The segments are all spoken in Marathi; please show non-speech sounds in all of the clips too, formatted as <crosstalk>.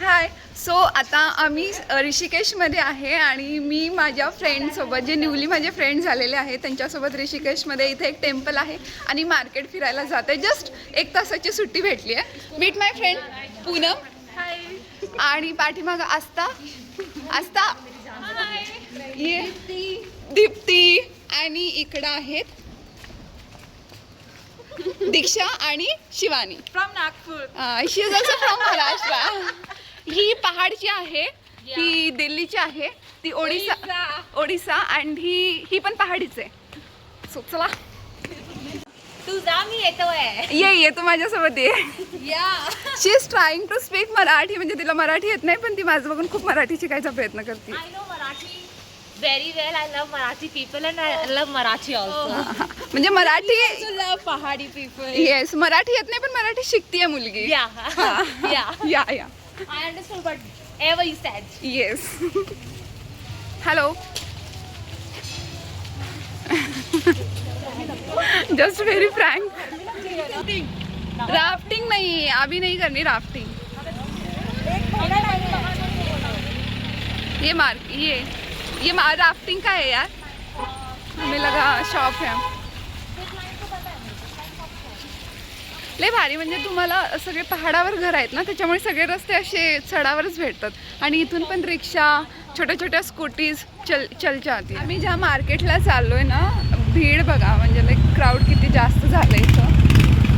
हाय सो आता आम्ही ऋषिकेशमध्ये आहे आणि मी माझ्या फ्रेंडसोबत जे न्यूली माझे फ्रेंड झालेले आहेत त्यांच्यासोबत ऋषिकेशमध्ये इथे एक टेम्पल आहे आणि मार्केट फिरायला जाते. जस्ट एक तासाची सुट्टी भेटली आहे. मीट माय फ्रेंड पूनम आणि पाठीमागं आस्था. आस्था. ये. दीप्ती. आणि इकडं आहेत दीक्षा आणि Shivani. From Nagpur she is also from Maharashtra ही पहाडची आहे ही दिल्लीची आहे ती ओडिसा ओडिसा. अँड ही ही पण पहाडीच आहे. सो चला. तू जा मी येतोय. ये ये तू माझ्यासोबत ये. या. She is trying to speak Marathi म्हणजे तिला मराठी येत नाही पण ती माझं बघून खूप मराठी शिकायचा प्रयत्न करते. Very well I love Marathi people and I love Marathi also म्हणजे Marathi love Pahadi people yes Marathi येत नाही पण मराठी शिकतीये मुलगी. या. <laughs> या या. Understand but ever you said yes hello just very frank rafting नाही, अभी नहीं करनी राफ्टिंग ये मार्क ये ये मा- राफ्टिंग का है यार. हमें लगा शॉप है. लय भारी. म्हणजे तुम्हाला सगळे पहाडावर घर आहेत ना त्याच्यामुळे सगळे रस्ते असे चढावरच भेटतात. आणि इथून पण रिक्षा छोट्या छोट्या स्कूटीज चल चलच्या आधी आम्ही ज्या मार्केटला चाललो आहे ना भीड बघा. म्हणजे लाईक क्राऊड किती जास्त झालं इथं.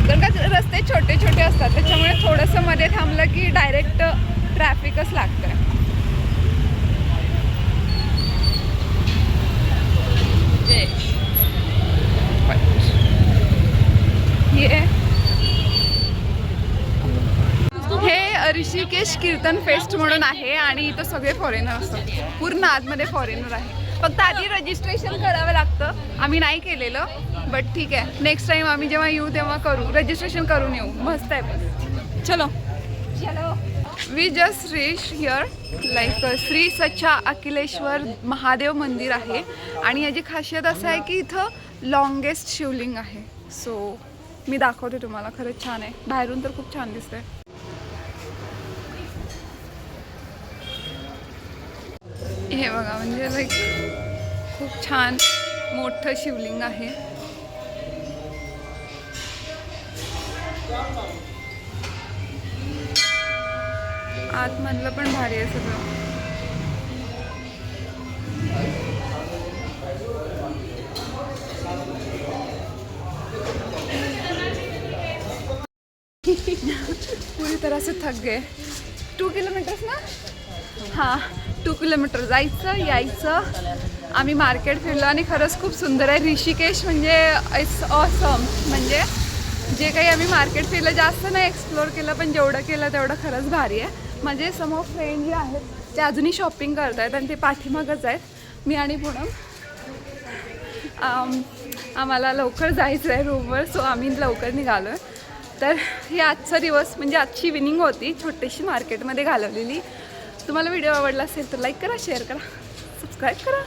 कारण का रस्ते छोटे छोटे असतात त्याच्यामुळे थोडंसं मध्ये थांबलं की डायरेक्ट ट्रॅफिकच लागतंय ये ऋषिकेश कीर्तन फेस्ट म्हणून आहे आणि इथं सगळे फॉरेनर असतात. पूर्ण आतमध्ये फॉरेनर आहे. फक्त आधी रजिस्ट्रेशन करावं लागतं. आम्ही नाही केलेलं बट ठीक आहे. नेक्स्ट टाइम आम्ही जेव्हा येऊ तेव्हा करू. रजिस्ट्रेशन करून येऊ. मस्त आहे पण चलो. चलो. We just reach here like Shri Sachcha Akhileshwar Mahadev मंदिर आहे. आणि याची खासियत असं आहे की इथं लॉंगेस्ट शिवलिंग आहे. सो मी दाखवते तुम्हाला. खरंच छान आहे. बाहेरून तर खूप छान दिसतंय. हे बघा म्हणजे लाईक खूप छान मोठं शिवलिंग आहे. आतमधलं पण भारी आहे सगळं. <laughs> पूरी तरह से थक गए. टू किलोमीटर्स ना? हाँ. टू किलोमीटर जायचं यायचं. आम्ही मार्केट फिरलो आणि खरंच खूप सुंदर आहे. ऋषिकेश म्हणजे इट्स ऑसम म्हणजे जे काही आम्ही मार्केट फिरलं जास्त नाही एक्सप्लोअर केलं पण जेवढं केलं तेवढं खरंच भारी आहे. माझे समोर फ्रेंड जे आहेत ते अजूनही शॉपिंग करत आहेत आणि ते पाठीमागच आहेत. मी आणि पूनम. आम्हाला लवकर जायचं आहे रूमवर सो आम्ही लवकर निघालो आहे तर हे आजचा दिवस म्हणजे आजची विनिंग होती छोटीशी मार्केटमध्ये घालवलेली. तुम्हाला व्हिडिओ आवडला असेल तर लाईक करा शेअर करा सबस्क्राईब करा.